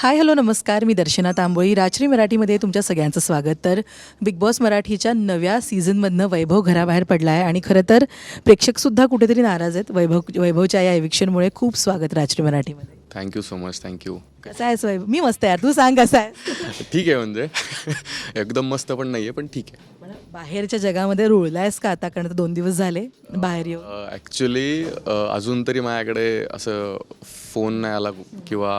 Hi hello नमस्कार. मी दर्शना तांबोळी. राजश्री मराठीमध्ये तुमच्या सगळ्यांचं स्वागत. तर बिग बॉस मराठीच्या नव्या सीझनमधनं वैभव घराबाहेर पडला आहे आणि खरं तर प्रेक्षकसुद्धा कुठेतरी नाराज आहेत वैभव वैभवच्या या एविक्शनमुळे खूप स्वागत राजश्री मराठीमध्ये. थँक्यू सो मच थँक्यू कसं आहेस वैभव? मी मस्त यार. तू सांग कसं आहे ठीक आहे म्हणजे. एकदम मस्त पण नाही आहे पण ठीक आहे. बाहेरच्या जगामध्ये रुळलायस का आता? कारण दोन दिवस झाले बाहेर येऊ ॲक्च्युली अजून तरी माझ्याकडे असं फोन नाही आला किंवा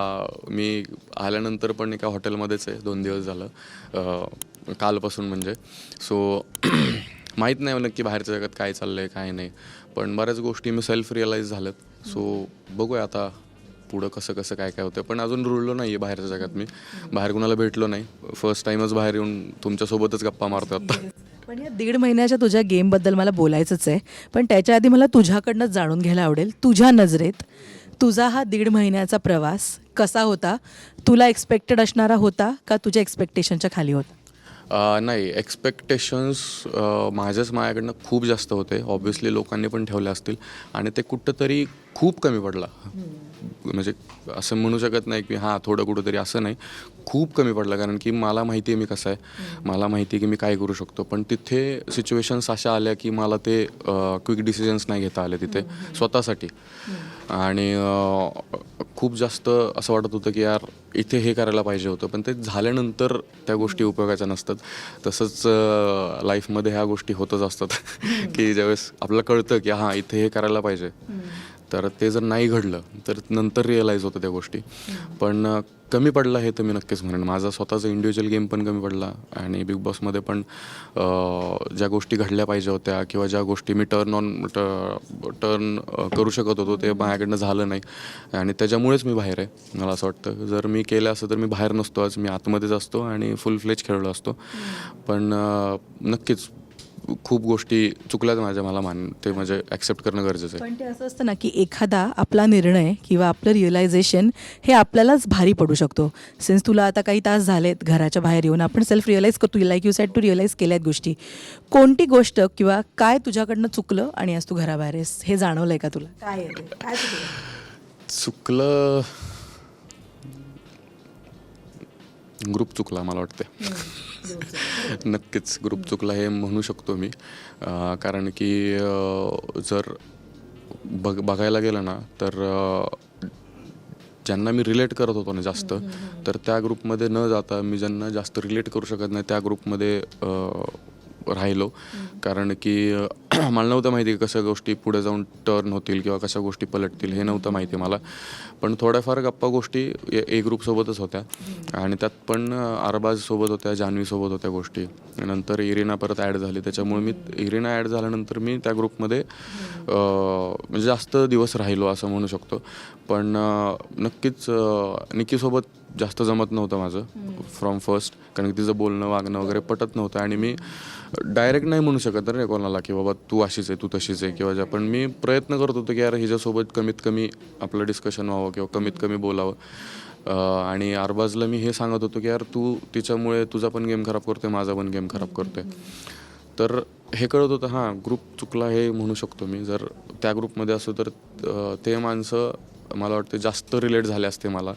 मी आल्यानंतर पण एका हॉटेलमध्येच आहे दोन दिवस झालं. कालपासून म्हणजे. सो माहीत नाही नक्की बाहेरच्या जगात काय चाललं आहे काय नाही. पण बऱ्याच गोष्टी मी सेल्फ रिअलाईज झाल्यात सो बघूया आता पुढं कसं कसं काय काय होतं पण अजून रुळलो नाही आहे बाहेरच्या जगात मी. बाहेर कुणाला भेटलो नाही. फर्स्ट टाईमच बाहेर येऊन तुमच्यासोबतच गप्पा मारतो आता. पण या दीड महिन्याच्या तुझ्या गेमबद्दल मला बोलायचंच आहे. पण त्याच्या आधी मला तुझ्याकडनंच जाणून घ्यायला आवडेल. तुझ्या नजरेत तुझा हा दीड महिन्याचा प्रवास कसा होता? तुला एक्सपेक्टेड असणारा होता का तुझ्या एक्सपेक्टेशनच्या खाली होता? अ, नाही. एक्सपेक्टेशन्स माझ्याच माझ्याकडनं खूप जास्त होते. ऑब्व्हियसली लोकांनी पण ठेवले असतील. आणि ते कुठंतरी खूप कमी पडला. म्हणजे असं म्हणू शकत नाही की हां थोडं कुठंतरी असं नाही. खूप कमी पडलं कारण की मला माहिती आहे मी कसं आहे. मला माहिती आहे की मी काय करू शकतो. पण तिथे सिच्युएशन्स अशा आल्या की मला ते क्विक डिसिजन्स नाही घेता आले तिथे. स्वतःसाठी. आणि खूप जास्त असं वाटत होतं की यार इथे हे करायला पाहिजे होतं. पण ते झाल्यानंतर त्या गोष्टी उपयोगाच्या नसतात. तसंच लाईफमध्ये ह्या गोष्टी होतच असतात. की ज्यावेळेस आपल्याला कळतं की हां इथे हे करायला पाहिजे. तर ते जर नाही घडलं तर नंतर रिअलाईज होतं त्या गोष्टी. पण कमी पडला हे तर मी नक्कीच म्हणेन. माझा स्वतःचा इंडिव्हिज्युअल गेम पण कमी पडला आणि बिग बॉसमध्ये पण ज्या गोष्टी घडल्या पाहिजे होत्या किंवा ज्या गोष्टी मी टर्न ऑन टर्न करू शकत होतो ते माझ्याकडनं झालं नाही. आणि त्याच्यामुळेच मी बाहेर आहे मला असं वाटतं. जर मी केलं असतं तर मी बाहेर नसतो. आज मी आतमध्येच असतो आणि फुल फ्लेज खेळलो असतो. पण नक्कीच खूप गोष्टी चुकल्यात माझ्या मला मान ते म्हणजे ॲक्सेप्ट करणं गरजेचं आहे. पण ते असं असतं ना की एखादा आपला निर्णय किंवा आपलं रिअलायझेशन हे आपल्यालाच भारी पडू शकतो. सिन्स तुला आता काही तास झालेत घराच्या बाहेर येऊन आपण सेल्फ रिअलाईज करतो like you said to realise केल्यात गोष्टी. कोणती गोष्ट किंवा काय तुझ्याकडनं चुकलं आणि आज तू घराबाहेर आहेस हे जाणवलंय का तुला? काय आहे ते? काय चुकलं? चुकलं ग्रुप चुकला मला वाटते नक्कीच ग्रुप चुकला हे म्हणू शकतो मी. कारण की जर बघ बघायला गेलं ना तर ज्यांना मी रिलेट करत होतो ना जास्त तर त्या ग्रुपमध्ये न जाता मी ज्यांना जास्त रिलेट करू शकत नाही त्या ग्रुपमध्ये राहिलो. कारण की मला नव्हतं माहिती की कशा गोष्टी पुढे जाऊन टर्न होतील किंवा कशा गोष्टी पलटतील हे नव्हतं माहिती मला. पण थोड्याफार गप्पा गोष्टी ए- ग्रुपसोबतच होत्या. आणि त्यात पण अरबाजसोबत होत्या जान्हवीसोबत होत्या गोष्टी. नंतर इरिना परत ॲड झाली. त्याच्यामुळे मी इरिना ॲड झाल्यानंतर मी त्या ग्रुपमध्ये म्हणजे जास्त दिवस राहिलो असं म्हणू शकतो. पण नक्कीच निकीसोबत जास्त जमत नव्हतं माझं. फ्रॉम फर्स्ट कारण की तिचं बोलणं वागणं वगैरे पटत नव्हतं. आणि मी डायरेक्ट नाही म्हणू शकत रे कोणाला की बाबा तू अशीच आहे तू तशीच आहे किंवा ज्या पण मी प्रयत्न करत होतो की यार हिच्यासोबत कमीत कमी आपलं डिस्कशन व्हावं किंवा कमीत कमी बोलावं. आणि अरबाजला मी हे सांगत होतो की यार तू तिच्यामुळे तुझा पण गेम खराब करतोय माझा पण गेम खराब करतोय. तर हे कळत होतं हां ग्रुप चुकला हे म्हणू शकतो मी. जर त्या ग्रुपमध्ये असो तर ते माणसं मला वाटते जास्त रिलेट झाले असते मला.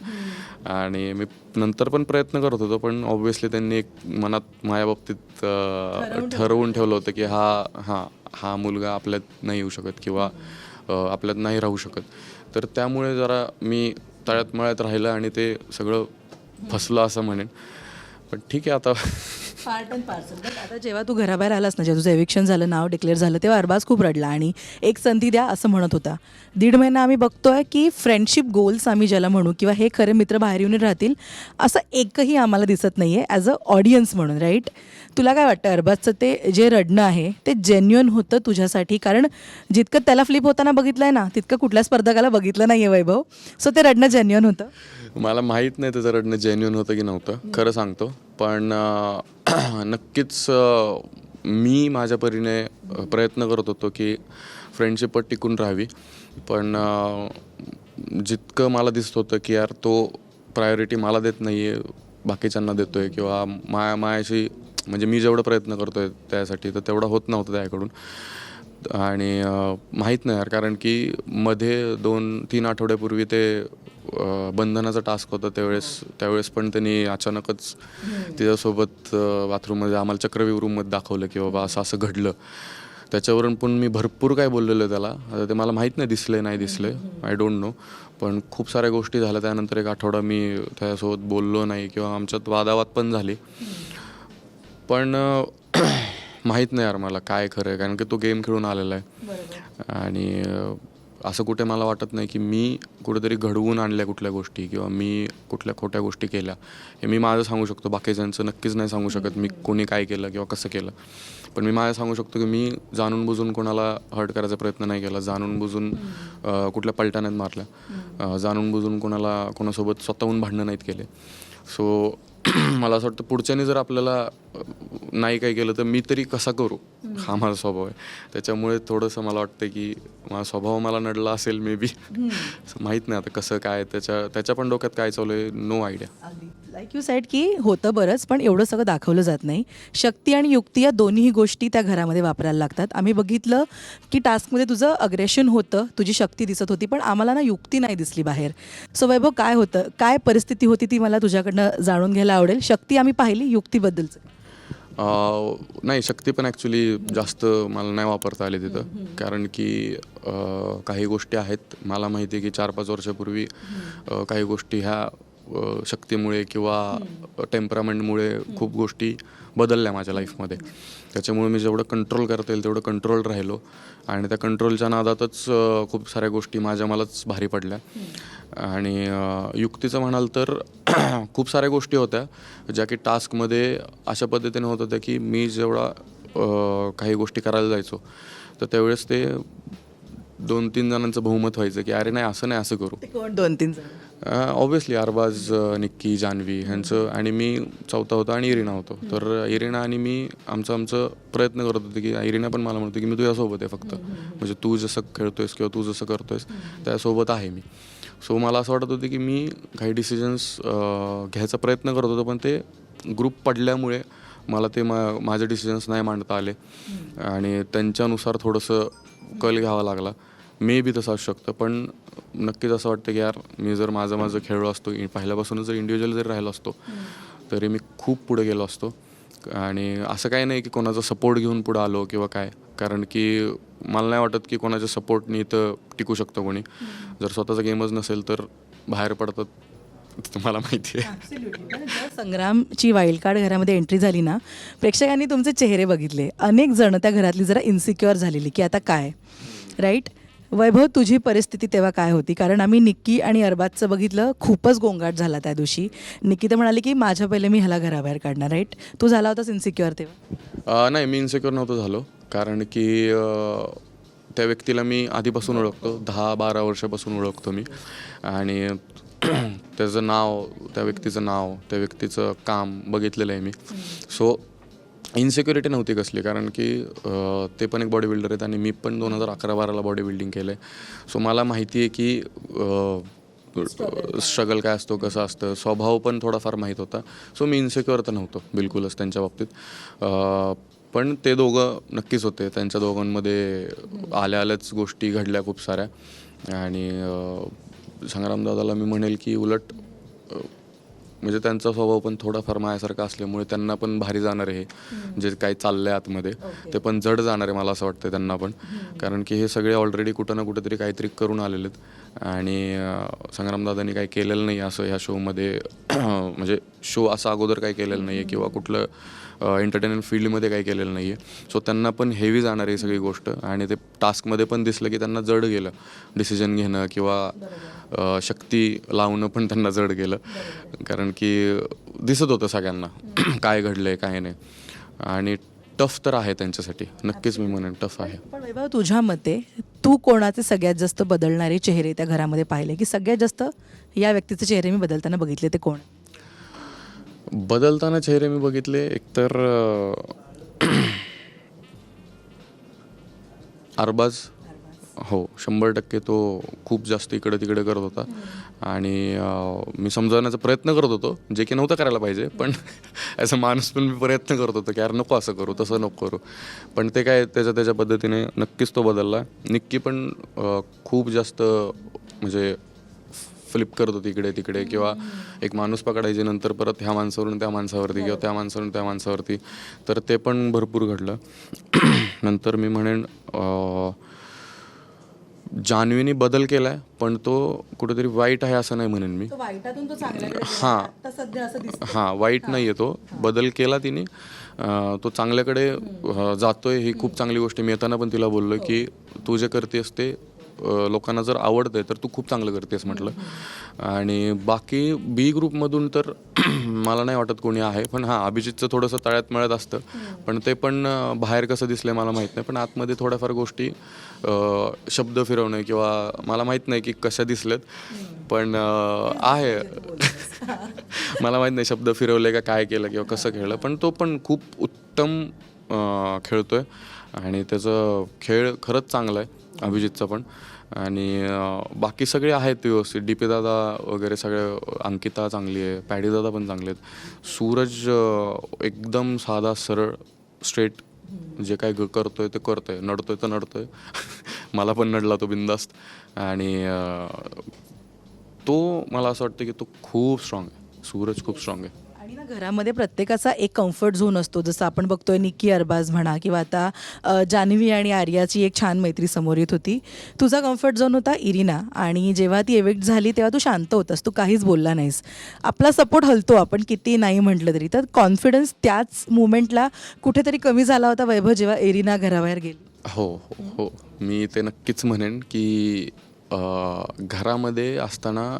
आणि मी नंतर पण प्रयत्न करत होतो पण ऑब्व्हियसली त्यांनी एक मनात माझ्या बाबतीत ठरवून ठेवलं. होतं की हा हा हा मुलगा आपल्यात नाही येऊ शकत किंवा आपल्यात नाही राहू शकत. तर त्यामुळे जरा मी तळ्यात मळ्यात राहिलं आणि ते सगळं फसलं असं म्हणेन. पण ठीक आहे आता. पार्ट अँड पार्सल बट आता जेव्हा तू घराबाहेर आलास ना जेव्हा तुझं एविक्शन झालं नाव डिक्लेअर झालं तेव्हा अरबाज खूप रडला आणि एक संधी द्या असं म्हणत होता. दीड महिना आम्ही बघतोय की फ्रेंडशिप गोल्स आम्ही ज्याला म्हणू किंवा हे खरे मित्र बाहेर येऊन राहतील असं एकही आम्हाला दिसत नाही आहे ॲज अ ऑडियन्स म्हणून राईट तुला काय वाटतं अरबाजचं ते जे रडणं आहे ते जेन्युअन होतं तुझ्यासाठी? कारण जितकं त्याला फ्लिप होताना बघितलं आहे ना तितकं कुठल्या स्पर्धकाला बघितलं नाही आहे वैभव. सो ते रडणं जेन्युअन होतं? मला माहीत नाही त्याचं रडणं जेन्युन होतं की नव्हतं. खरं सांगतो. पण नक्कीच मी माझ्या परीने प्रयत्न करत होतो की फ्रेंडशिप टिकून राहावी. पण जितकं मला दिसत होतं की यार तो प्रायोरिटी मला देत नाही आहे बाकीच्यांना देतो आहे किंवा माया मायाशी म्हणजे मी जेवढं प्रयत्न करतो आहे त्यासाठी तर तेवढा होत नव्हतं त्याकडून. आणि माहीत नाही यार कारण की मध्ये दोन तीन आठवड्यापूर्वी ते बंधनाचा टास्क होता त्यावेळेस त्यावेळेस पण त्यांनी अचानकच तिच्यासोबत बाथरूममध्ये आम्हाला चक्रव्यूह रूममध्ये दाखवलं की बाबा असं असं घडलं. त्याच्यावरून पण मी भरपूर काय बोललेलो त्याला. आता ते मला माहीत नाही दिसले नाही दिसले आय डोंट नो पण खूप साऱ्या गोष्टी झाल्या. त्यानंतर एक आठवडा मी त्याच्यासोबत बोललो नाही किंवा आमच्यात वादावाद पण झाली. पण माहीत नाही यार मला काय खरं आहे. कारण की तो गेम खेळून आलेला आहे. आणि असं कुठे मला वाटत नाही की मी कुठेतरी घडवून आणल्या कुठल्या गोष्टी किंवा मी कुठल्या खोट्या गोष्टी केल्या. हे मी माझं सांगू शकतो. बाकीच्यांचं नक्कीच नाही सांगू शकत मी कोणी काय केलं किंवा कसं केलं. पण मी माझं सांगू शकतो की मी जाणून बुजून कोणाला हर्ट करायचा प्रयत्न नाही केला. जाणून बुजून कुठल्या पलटाण्यात मारल्या. जाणून बुजून कोणाला कोणासोबत स्वतःहून भांडणं नाहीत केले. सो मला असं वाटतं पुढच्याने जर आपल्याला नाही काही केलं तर मी तरी कसा करू? हा माझा स्वभाव आहे. त्याच्यामुळे थोडंसं मला वाटतं की माझा स्वभाव मला नडला असेल मे बी माहीत नाही आता कसं काय त्याच्या त्याच्या पण डोक्यात काय चालू आहे no idea like you said की होतं बरंच पण एवढं सगळं दाखवलं जात नाही. शक्ती आणि युक्ती या दोन्हीही गोष्टी त्या घरामध्ये वापरायला लागतात. आम्ही बघितलं की टास्कमध्ये तुझं अग्रेशन होतं तुझी शक्ती दिसत होती पण आम्हाला ना युक्ती नाही दिसली बाहेर. सो वैभव काय होतं? काय परिस्थिती होती ती मला तुझ्याकडनं जाणून घ्यायला आवडेल? शक्ती आम्ही पाहिली युक्तीबद्दलचं. नाही शक्ती पण ॲक्च्युली जास्त मला नाही वापरता आली तिथं. कारण की काही गोष्टी आहेत. मला माहिती आहे की चार पाच वर्षापूर्वी काही गोष्टी ह्या शक्तीमुळे किंवा टेम्परामेंटमुळे खूप गोष्टी बदलल्या माझ्या लाईफमध्ये. त्याच्यामुळे मी जेवढं कंट्रोल करता येईल तेवढं कंट्रोल राहिलो. आणि त्या कंट्रोलच्या नादातच खूप साऱ्या गोष्टी माझ्या मलाच भारी पडल्या. आणि युक्तीचं म्हणाल तर खूप साऱ्या गोष्टी होत्या ज्या की टास्कमध्ये अशा पद्धतीने होत होत्या की मी जेवढा काही गोष्टी करायला जायचो तर त्यावेळेस ते दोन तीन जणांचं बहुमत व्हायचं की अरे नाही असं नाही असं करू. दोन तीन जण. ऑब्विसली अरबाज निक्की जान्हवी ह्यांचं आणि मी चौथा होता आणि इरिना होतो. तर इरिना आणि मी आमचं आमचं प्रयत्न करत होते की इरिना पण मला म्हणते की मी तुझ्यासोबत आहे फक्त. म्हणजे तू जसं खेळतोयस किंवा तू जसं करतोयस त्यासोबत आहे मी. सो मला असं वाटत होतं की मी काही डिसिजन्स घ्यायचा प्रयत्न करत होतो पण ते ग्रुप पडल्यामुळे मला ते मा माझे डिसिजन्स नाही मांडता आले. आणि त्यांच्यानुसार थोडंसं कल घ्यावा लागला. मे बी तसं असू शकतं पण नक्कीच असं वाटतं की यार मी जर माझं माझं खेळलो असतो पहिल्यापासूनच जर इंडिव्हिज्युअल जरी राहिलो असतो तरी मी खूप पुढे गेलो असतो. आणि असं काही नाही की कोणाचा सपोर्ट घेऊन पुढं आलो किंवा काय. कारण की मला नाही वाटत की कोणाच्या सपोर्टनी इथं टिकू शकतं कोणी. जर स्वतःचा गेमच नसेल तर बाहेर पडतात तुम्हाला माहिती आहे. संग्रामची वाईल्ड कार्ड घरामध्ये एंट्री झाली ना प्रेक्षकांनी तुमचे चेहरे बघितले. अनेक जण त्या घरातली जरा इन्सिक्युअर झालेली की आता काय? राईट वैभव तुझी परिस्थिती तेव्हा काय होती? कारण आम्ही निक्की आणि अरबाजचं बघितलं खूपच गोंगाट झाला त्या दिवशी. निक्की तर म्हणाली की माझ्या पहिले मी ह्याला घराबाहेर काढणार राईट तू झाला होतास इन्सिक्युअर तेव्हा? अ, नाही मी इन्सिक्युअर नव्हतो झालो. कारण की अ, त्या व्यक्तीला मी आधीपासून ओळखतो. दहा बारा वर्षापासून ओळखतो मी. आणि त्याचं नाव त्या व्यक्तीचं नाव त्या व्यक्तीचं काम बघितलेलं आहे मी. सो इन्सिक्युरिटी नव्हती कसली कारण की ते पण एक बॉडी बिल्डर आहेत आणि मी पण दोन हजार अकरा बाराला बॉडी बिल्डिंग केलं आहे सो मला माहिती आहे की स्ट्रगल काय? असतो कसं असतं स्वभाव पण थोडाफार माहीत होता. सो मी इन्सिक्युअर तर नव्हतो बिलकुलच त्यांच्या बाबतीत. पण ते दोघं नक्कीच होते. त्यांच्या दोघांमध्ये आल्या आल्याच गोष्टी घडल्या खूप साऱ्या. आणि संग्रामदादाला मी म्हणेल की उलट म्हणजे त्यांचा स्वभाव पण थोडाफार माझ्यासारखा असल्यामुळे त्यांना पण भारी जाणार आहे जे काही चाललंय आतमध्ये ते पण जड जाणार आहे मला असं वाटतं त्यांना पण. कारण की हे सगळे ऑलरेडी कुठं ना कुठेतरी काहीतरी करून आलेले आहेत. आणि संग्रामदादांनी काही केलेलं नाही असं ह्या शोमध्ये म्हणजे शो असं अगोदर काही केलेलं नाही आहे किंवा कुठलं एंटरटेनमेंट फील्डमध्ये काही केलेलं नाही आहे सो त्यांना पण हेवी जाणार आहे सगळी गोष्ट. आणि ते टास्कमध्ये पण दिसलं की त्यांना जड गेलं. डिसिजन घेणं किंवा शक्ती लावणं पण त्यांना जड गेलं. कारण की दिसत होतं सगळ्यांना. काय घडलं आहे काय नाही. आणि टफ तर आहे त्यांच्यासाठी. नक्कीच मी म्हणेन टफ आहे. पण वैभव तुझ्या मते तू कोणाचे सगळ्यात जास्त बदलणारे चेहरे त्या घरामध्ये पाहिले? की सगळ्यात जास्त या व्यक्तीचे चेहरे मी बदलताना बघितले ते कोण? बदलताना चेहरे मी बघितले. एकतर अरबाज. हो शंभर टक्के तो खूप जास्त इकडे तिकडे करत होता. आणि मी समजावण्याचा प्रयत्न करत होतो. जे की नव्हतं करायला पाहिजे पण ॲज अ माणूस पण मी प्रयत्न करत होतो की यार नको असं करू तसं नको करू. पण ते काय त्याच्या त्याच्या पद्धतीने नक्कीच तो बदलला. निक्की पण खूप जास्त म्हणजे फ्लिप करत होती इकडे तिकडे किंवा एक माणूस पकडायची नंतर परत ह्या माणसावरून त्या माणसावरती किंवा त्या माणसावरून त्या माणसावरती. तर ते पण भरपूर घडलं. नंतर मी म्हणेन जान्हवीने बदल केलाय पण तो कुठेतरी वाईट आहे असं नाही म्हणेन मी. हां. हां वाईट नाही आहे तो. बदल केला तिने. तो चांगल्याकडे जातोय ही खूप चांगली गोष्ट आहे. मी येताना पण तिला बोललो की तू जे करतेस ते लोकांना जर आवडतंय तर तू खूप चांगलं करतेस म्हटलं. आणि बाकी बी ग्रुपमधून तर मला नाही वाटत कोणी आहे पण हां अभिजितचं थोडंसं तळ्यात मळत असतं. पण ते पण बाहेर कसं दिसलंय मला माहीत नाही पण आतमध्ये थोड्याफार गोष्टी शब्द फिरवणे किंवा मला माहीत नाही की कशा दिसल्यात पण आहे. मला माहीत नाही शब्द फिरवले का काय केलं किंवा कसं खेळलं पण तो पण खूप उत्तम खेळतो आहे आणि त्याचं खेळ खरंच चांगला आहे अभिजितचा पण. आणि बाकी सगळे आहेत व्यवस्थित. डी पी दादा वगैरे सगळे अंकिता चांगली आहे पॅडी दादा पण चांगले आहेत. सूरज एकदम साधा सरळ स्ट्रेट जे काय करतो आहे ते करतो आहे नडतो आहे तर नडतो आहे मला पण नडला तो बिंदास्त आणि तो मला असं वाटतं की तो खूप स्ट्रॉंग आहे. सूरज खूप स्ट्रॉंग आहे. आणि ना घरामध्ये प्रत्येकाचा एक कम्फर्ट झोन असतो. जसं आपण बघतोय निक्की अरबाज म्हणा किंवा आता अ, जान्हवी आणि आर्याची एक छान मैत्री समोर येत होती. तुझा कम्फर्ट झोन होता इरिना आणि जेव्हा ती एविक्ट झाली तेव्हा तू शांत होतास. तू काहीच बोलला नाहीस. आपला सपोर्ट हलतो आपण किती नाही म्हटलं तरी. तर कॉन्फिडन्स त्याच मुमेंटला कुठेतरी कमी झाला होता वैभव जेव्हा एरिना घराबाहेर गेली. हो हो हो. मी ते नक्कीच म्हणेन की अं, घरामध्ये असताना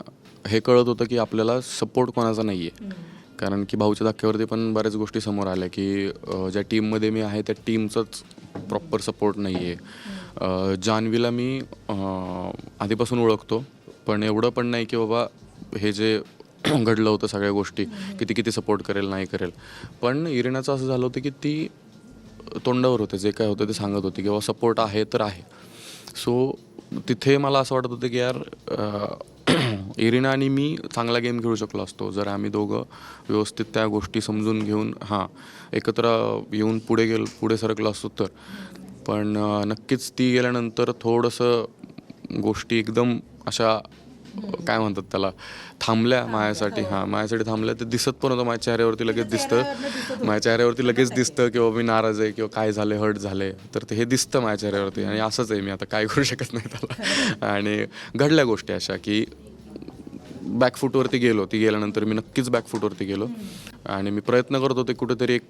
हे कळत होतं की आपल्याला सपोर्ट कोणाचा नाही आहे कारण की भाऊच्या धक्क्यावरती पण बऱ्याच गोष्टी समोर आल्या की ज्या टीममध्ये मी आहे त्या टीमचाच प्रॉपर सपोर्ट नाही आहे जान्हवीला मी आधीपासून ओळखतो. पण एवढं पण नाही की बाबा हे जे घडलं होतं सगळ्या गोष्टी किती किती सपोर्ट करेल नाही करेल. पण इरिनाचं असं झालं होतं की ती तोंडावर होते जे काय होतं ते सांगत होते किंवा सपोर्ट आहे तर आहे. सो तिथे मला असं वाटत होतं की यार इरिना आणि मी चांगला गेम खेळू शकलो असतो. जर आम्ही दोघं व्यवस्थित त्या गोष्टी समजून घेऊन हां एकत्र येऊन पुढे गेलो पुढे सरकलो असतो तर. पण नक्कीच ती गेल्यानंतर थोडंसं गोष्टी एकदम अशा काय म्हणतात त्याला थांबल्या माझ्यासाठी. हां. माझ्यासाठी थांबल्या. ते दिसत पण होतं माझ्या चेहऱ्यावरती लगेच दिसतं. माझ्या चेहऱ्यावरती लगेच दिसतं किंवा मी नाराज आहे किंवा काय झाले हर्ट झाले तर ते हे दिसतं माझ्या चेहऱ्यावरती आणि असंच आहे मी आता काय करू शकत नाही त्याला. आणि घडल्या गोष्टी अशा की बॅकफूटवरती गेलो. ती गेल्यानंतर मी नक्कीच बॅकफूटवरती गेलो. आणि मी प्रयत्न करत होते कुठेतरी एक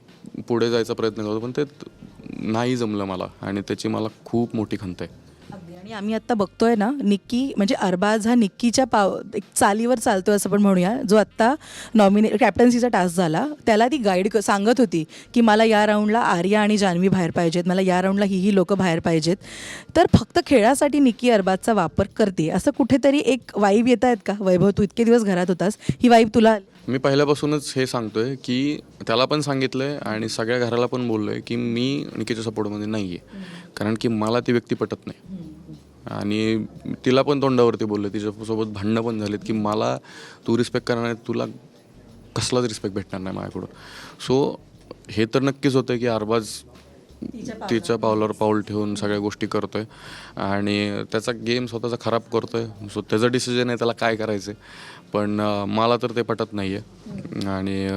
पुढे जायचा प्रयत्न करतो पण ते नाही जमलं मला. आणि त्याची मला खूप मोठी खंत आहे. आणि आम्ही आत्ता बघतोय ना निक्की म्हणजे अरबाज हा निक्कीच्या पाव एक चालीवर चालतोय असं पण म्हणूया. जो आत्ता नॉमिने कॅप्टन्सीचा टास्क झाला त्याला ती गाईड सांगत होती की मला या राऊंडला आर्या आणि जान्हवी बाहेर पाहिजेत मला या राऊंडला ही ही लोकं बाहेर पाहिजेत. तर फक्त खेळासाठी निक्की अरबाजचा वापर करते. असं कुठेतरी एक वाईब येत आहेत का? वैभव तू इतके दिवस घरात होतास ही वाईब तुला आली? मी पहिल्यापासूनच हे सांगतोय की त्याला पण सांगितलंय आणि सगळ्या घराला पण बोललोय की मी निकीच्या सपोर्टमध्ये नाही आहे कारण की मला ती व्यक्ती पटत नाही. आणि तिला पण तोंडावरती बोललं तिच्यासोबत भांडणं पण झालीत की मला तू रिस्पेक्ट करणार नाही तुला कसलाच रिस्पेक्ट भेटणार नाही माझ्याकडून. सो हे तर नक्कीच होतं की अरबाज तिच्या पावलावर पाऊल ठेवून सगळ्या गोष्टी करतोय आणि त्याचा गेम स्वतःचा खराब करतोय. सो त्याचं डिसिजन आहे त्याला काय करायचं पण मला तर ते पटत नाही आहे आणि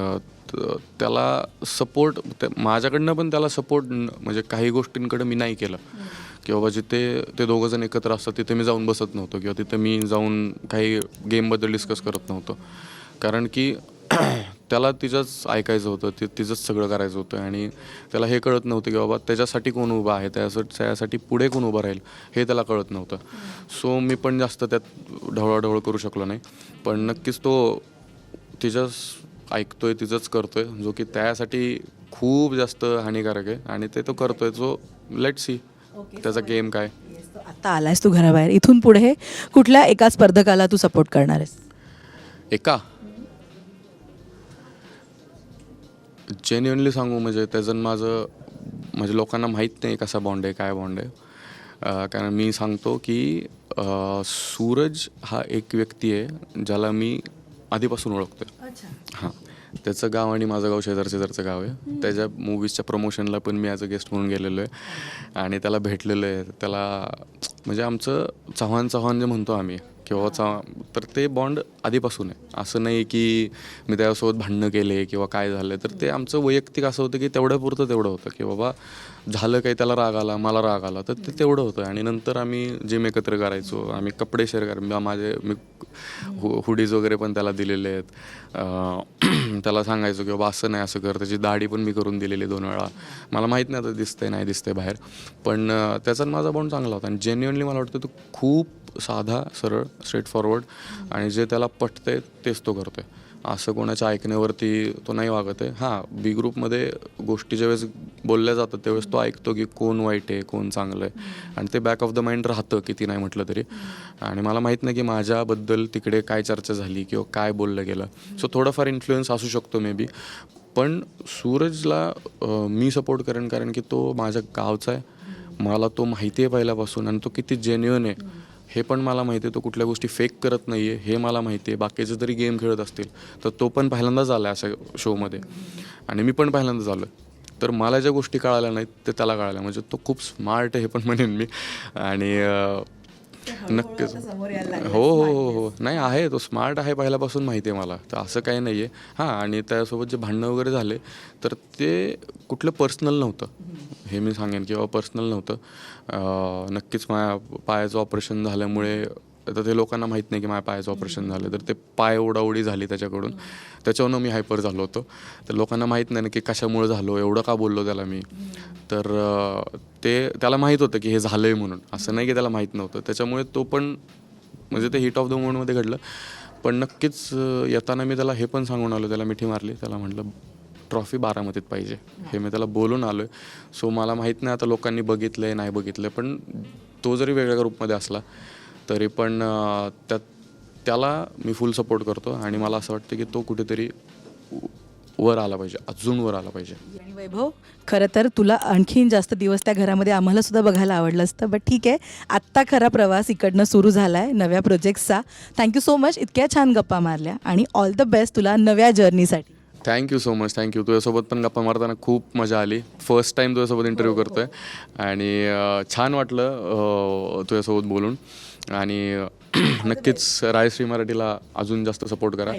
त्याला सपोर्ट माझ्याकडनं पण त्याला सपोर्ट म्हणजे काही गोष्टींकडे मी नाही केलं. की बाबा जिथे ते दोघं जण एकत्र असतात तिथे मी जाऊन बसत नव्हतो किंवा तिथे मी जाऊन काही गेमबद्दल डिस्कस करत नव्हतो. कारण की त्याला तिचंच ऐकायचं होतं ते तिचंच सगळं करायचं होतं आणि त्याला हे कळत नव्हतं की बाबा त्याच्यासाठी कोण उभा आहे त्यासाठी त्यासाठी पुढे कोण उभं राहील हे त्याला कळत नव्हतं. सो मी पण जास्त त्यात ढवळाढवळ करू शकलो नाही. पण नक्कीच तो तिचंच ऐकतोय तिचंच करतोय जो की त्यासाठी खूप जास्त हानिकारक आहे आणि ते तो करतोय. जो लेट सी त्याचा गेम काय? आत्ता आलायस तू घराबाहेर. इथून पुढे कुठल्या एका स्पर्धकाला तू सपोर्ट करणार आहेस? एका? जेन्युअनली सांगू म्हणजे त्याचं माझं म्हणजे लोकांना माहीत नाही कसा बॉन्ड आहे काय बॉन्ड आहे. कारण मी सांगतो की सूरज हा एक व्यक्ती आहे ज्याला मी आधीपासून ओळखतोय. हां. त्याचं गाव आणि माझं गाव शेजार शेजारचं गाव आहे. त्याच्या मूवीजच्या प्रमोशनला पण मी ॲज अ गेस्ट म्हणून गेलेलो आहे. आणि त्याला भेटलेलो आहे. त्याला म्हणजे आमचं चव्हाण चव्हाण जे म्हणतो आम्ही किंवा चा तर ते बॉन्ड आधीपासून आहे. असं नाही की मी त्याच्यासोबत भांडणं केले किंवा काय झालं तर ते आमचं वैयक्तिक असं होतं की तेवढ्या पुरतं तेवढं होतं की बाबा झालं काही त्याला राग आला मला राग आला तर ते तेवढं होतं. आणि नंतर आम्ही जिम एकत्र करायचो आम्ही कपडे शेअर कर म्हणजे माझे मी हु हुडीज वगैरे पण त्याला दिलेले आहेत. त्याला सांगायचो की बाबा असं नाही असं कर. त्याची दाढी पण मी करून दिलेली दोन वेळा. मला माहीत नाही आता दिसतंय नाही दिसतंय बाहेर. पण त्याचा आणि माझा बॉन्ड चांगला होता. आणि जेन्युअनली मला वाटतं तो खूप साधा सरळ स्ट्रेट फॉरवर्ड आणि जे त्याला पटते तेच तो करतोय. असं कोणाच्या ऐकण्यावरती तो नाही वागत आहे. हां बी ग्रुपमध्ये गोष्टी ज्यावेळेस बोलल्या जातात त्यावेळेस तो ऐकतो की कोण वाईट आहे कोण चांगलं आहे. आणि ते बॅक ऑफ द माइंड राहतं किती नाही म्हटलं तरी. आणि मला माहीत नाही की माझ्याबद्दल तिकडे काय चर्चा झाली किंवा काय बोललं गेलं. सो थोडंफार इन्फ्लुएन्स असू शकतो मे बी पण सूरजला मी सपोर्ट करेन कारण की तो माझ्या गावचा आहे. मला तो माहिती आहे पहिल्यापासून आणि तो किती जेन्युअन आहे. हे पण मला माहिती आहे तो कुठल्या गोष्टी फेक करत नाही आहे हे मला माहिती आहे. बाकीचे जरी गेम खेळत असतील तर तो पण पहिल्यांदाच आला आहे अशा शोमध्ये आणि मी पण पहिल्यांदाच आलो तर मला ज्या गोष्टी कळाल्या नाहीत ते त्याला कळाल्या. म्हणजे तो खूप स्मार्ट आहे हे पण म्हणेन मी. आणि नक्कीच. हो हो हो हो. नाही आहे तो स्मार्ट आहे पहिल्यापासून माहिती आहे मला. तर असं काही नाही आहे हां आणि त्यासोबत जे भांडणं वगैरे झाले तर ते कुठलं पर्सनल नव्हतं. हे मी सांगेन किंवा पर्सनल नव्हतं. नक्कीच माझ्या पायाचं ऑपरेशन झाल्यामुळे आता ते लोकांना माहीत नाही की माझ्या पायाचं ऑपरेशन झालं. तर ते पाय ओढाओढी झाली त्याच्याकडून. त्याच्यावरनं मी हायपर झालो होतो. तर लोकांना माहीत नाही ना की कशामुळे झालो एवढं का बोललो त्याला मी? तर ते त्याला माहीत होतं की हे झालं आहे म्हणून. असं नाही की त्याला माहीत नव्हतं. त्याच्यामुळे तो पण म्हणजे ते हिट ऑफ द मोमेंटमध्ये घडलं. पण नक्कीच येताना मी त्याला हे पण सांगून आलो त्याला मिठी मारली. त्याला म्हटलं ट्रॉफी बारामतीत पाहिजे. हे मी त्याला बोलून आलो आहे सो मला माहीत नाही आता लोकांनी बघितलं आहे नाही बघितलं पण तो जरी वेगळ्या ग्रुपमध्ये असला तरी पण त्या त्याला मी फुल सपोर्ट करतो. आणि मला असं वाटतं की तो कुठेतरी वर आला पाहिजे अजून वर आला पाहिजे. आणि वैभव खरं तर तुला आणखीन जास्त दिवस त्या घरामध्ये आम्हाला सुद्धा बघायला आवडलं असतं बट ठीक आहे आत्ता खरा प्रवास इकडनं सुरू झाला आहे नव्या प्रोजेक्ट्सचा थँक्यू सो मच इतक्या छान गप्पा मारल्या आणि ऑल द बेस्ट तुला नव्या जर्नीसाठी thank you so much thank you तुझ्यासोबत पण गप्पा मारताना खूप मजा आली. फर्स्ट टाईम तुझ्यासोबत इंटरव्ह्यू करतोय. आणि अं, छान वाटलं अं, तुझ्यासोबत बोलून. आणि नक्कीच रायश्री मराठीला अजून जास्त सपोर्ट करा.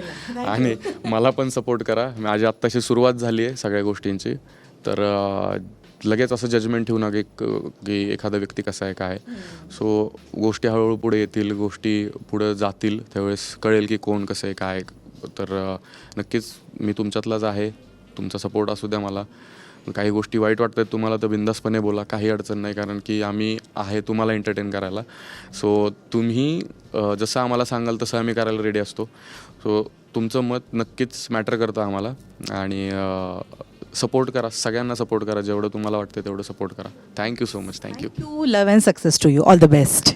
आणि मला पण सपोर्ट करा. माझी आत्ताशी सुरुवात झाली आहे सगळ्या गोष्टींची. तर लगेच असं जजमेंट ठेवू नका की की एखादा व्यक्ती कसा आहे काय सो गोष्टी हळूहळू पुढे येतील गोष्टी पुढे जातील. त्यावेळेस कळेल की कोण कसं आहे काय तर नक्कीच मी तुमच्यातलाच आहे. तुमचा सपोर्ट असू द्या मला. काही गोष्टी वाईट वाटतात तुम्हाला तर बिंदासपणे बोला काही अडचण नाही कारण की आम्ही आहे तुम्हाला एंटरटेन करायला. सो तुम्ही जसं आम्हाला सांगाल तसं आम्ही करायला रेडी असतो. सो तुमचं मत नक्कीच मॅटर करतं आम्हाला. आणि सपोर्ट करा सगळ्यांना सपोर्ट करा जेवढं तुम्हाला वाटतं तेवढं सपोर्ट करा. Thank you so much thank you thank you love and success to you all the best